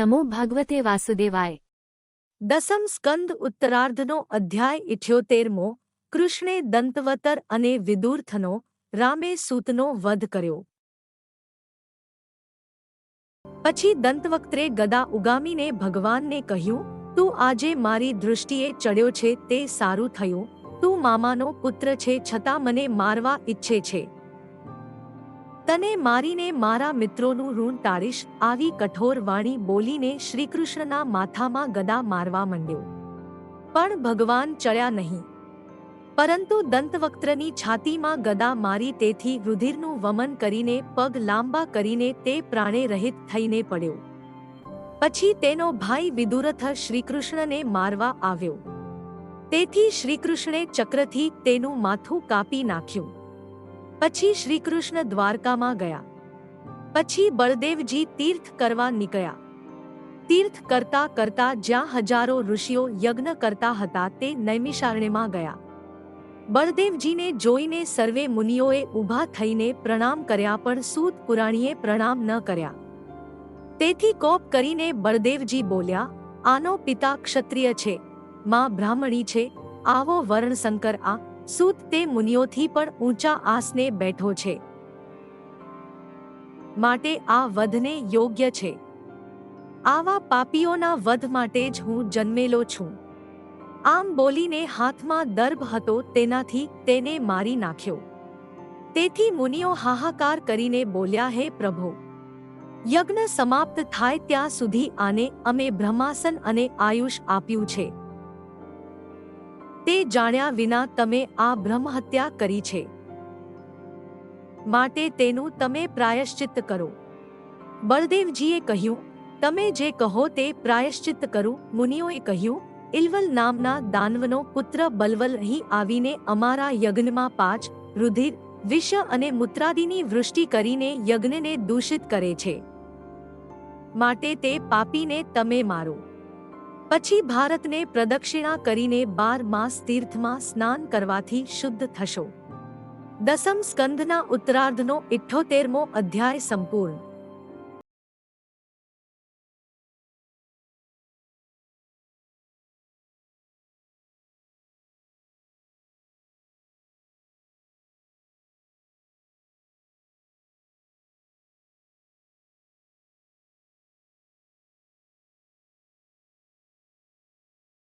નમો ભગવતે વાસુદેવાય દસમ સ્કંદ ઉત્તરાર્ધનો અધ્યાય ઇઠ્યોતેરમો, કૃષ્ણે દંતવતર અને વિદુર્થનો, રામે સૂતનો વધ કર્યો. પછી દંતવક્ત્રે ગદા ઉગામીને ભગવાનને કહ્યું, તું આજે મારી દૃષ્ટિએ ચડ્યો છે, તે સારું થયું. તું મામાનો પુત્ર છે, છતાં મને મારવા ઈચ્છે છે. તને મારીને મારા મિત્રોનું ઋણ તારીશ, આવી કઠોર વાણી બોલીને શ્રીકૃષ્ણના માથામાં ગદા મારવા માંડ્યો. પણ ભગવાન ચડ્યા નહીં. પરંતુ દંતવક્ત્રની છાતીમાં ગદા મારી તેથી રુધિરનું વમન કરીને, પગ લાંબા કરીને તે પ્રાણે રહિત થઈને પડ્યો. પછી તેનો ભાઈ વિદુરથ શ્રીકૃષ્ણને મારવા આવ્યો. તેથી શ્રીકૃષ્ણે ચક્રથી તેનું માથું કાપી નાખ્યું. પછી શ્રીકૃષ્ણ દ્વારકામાં ગયા. પછી બળદેવજી તીર્થ કરવા નીકળ્યા. તીર્થ કરતા કરતા જ્યાં હજારો ઋષિઓ યજ્ઞ કરતા હતા તે નૈમિષારણ્યમાં ગયા. બળદેવજીને જોઈને સર્વે મુનિઓએ ઊભા થઈને પ્રણામ કર્યા પણ સૂત પુરાણીએ પ્રણામ ન કર્યા. તેથી કોપ કરીને બળદેવજી બોલ્યા, આનો પિતા ક્ષત્રિય છે, માં બ્રાહ્મણી છે, આવો વર્ણશંકર આ સૂત તે મુનિઓથી પણ ઊંચા આસને બેઠો છે. માટે આ વધને યોગ્ય છે. આવા પાપીઓના વધ માટે જ હું જન્મેલો છું. આમ બોલીને હાથમાં દર્ભ હતો તેનાથી તેને મારી નાખ્યો. તેથી મુનિઓ હાહાકાર કરીને બોલ્યા, હે પ્રભુ! યજ્ઞ સમાપ્ત થાય ત્યાં સુધી આને અમે બ્રહ્માસન અને આયુષ આપ્યું છે. તે જાણ્યા વિના તમે આ બ્રહ્મહત્યા કરી છે. માટે તેનું તમે પ્રાયશ્ચિત કરો. બળદેવજીએ કહ્યું, તમે જે કહો તે પ્રાયશ્ચિત કરું. મુનિઓએ કહ્યું, ઇલવલ નામના દાનવનો પુત્ર બલવલ અહીં આવીને અમારા યજ્ઞમાં પાંચ, રુધિર, વિષ અને મૂત્રાદિની વૃષ્ટિ કરીને યજ્ઞને દૂષિત કરે છે. માટે તે પાપીને તમે મારો. પછી ભારતને પ્રદક્ષિણા કરીને બાર માસ તીર્થમાં સ્નાન કરવાથી શુદ્ધ થશો. દસમ સ્કંદના ઉત્તરાર્ધનો ઇઠ્ઠોતેરમો અધ્યાય સંપૂર્ણ.